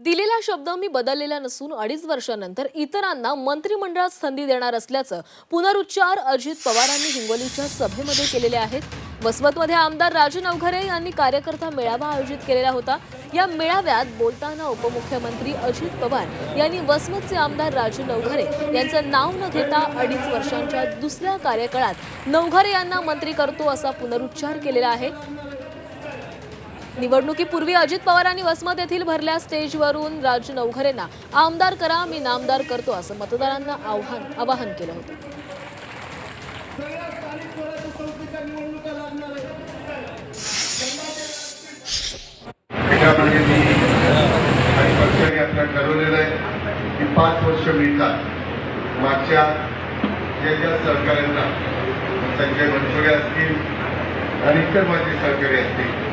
दिलेला शब्द मी बदललेला नसून अडीच वर्षानंतर इतरांना मंत्रिमंडळात संधी देणार असल्याचं पुनरुच्चार अजित पवारांनी हिंगोलीच्या सभेमध्ये केलेले आहेत. वसमतमध्ये आमदार राजन नवघरे यांनी कार्यकर्ता मेळावा आयोजित केलेला होता. या मेळाव्यात बोलताना उपमुख्यमंत्री अजित पवार यांनी वसमतचे आमदार राजू नवघरे यांचं नाव न घेता अडीच वर्षांच्या दुसऱ्या कार्यकाळात नवघरे यांना मंत्री करतो असा पुनरुच्चार केलेला आहे. निवडणुकीपूर्वी अजित पवारांनी वसमत येथील भरल्या स्टेजवरून राज नवघरेंना आमदार करा मी नामदार करतो असं मतदारांना आव्हान आवाहन केलं होतं. पाच वर्ष मिळतात. मागच्या ज्या ज्या सहकाऱ्यांना संजय बनसोडे असतील आणि इतर माझे सहकारी असतील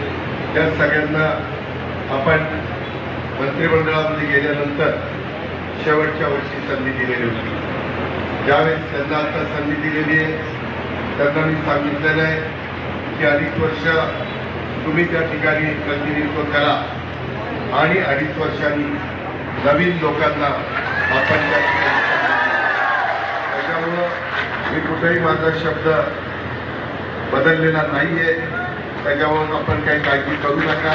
त्या सगळ्यांना आपण मंत्रिमंडळामध्ये गेल्यानंतर शेवटच्या वर्षी संधी दिलेली होती. ज्यावेळेस त्यांना आता संधी दिलेली आहे त्यांना मी सांगितलेलं आहे की अडीच वर्ष तुम्ही त्या ठिकाणी प्रतिनिधित्व करा आणि अडीच वर्षांनी नवीन लोकांना आपण त्या त्याच्यामुळं मी कुठेही माझा शब्द बदललेला नाही आहे त्याच्यावरून आपण काही काळजी करू नका.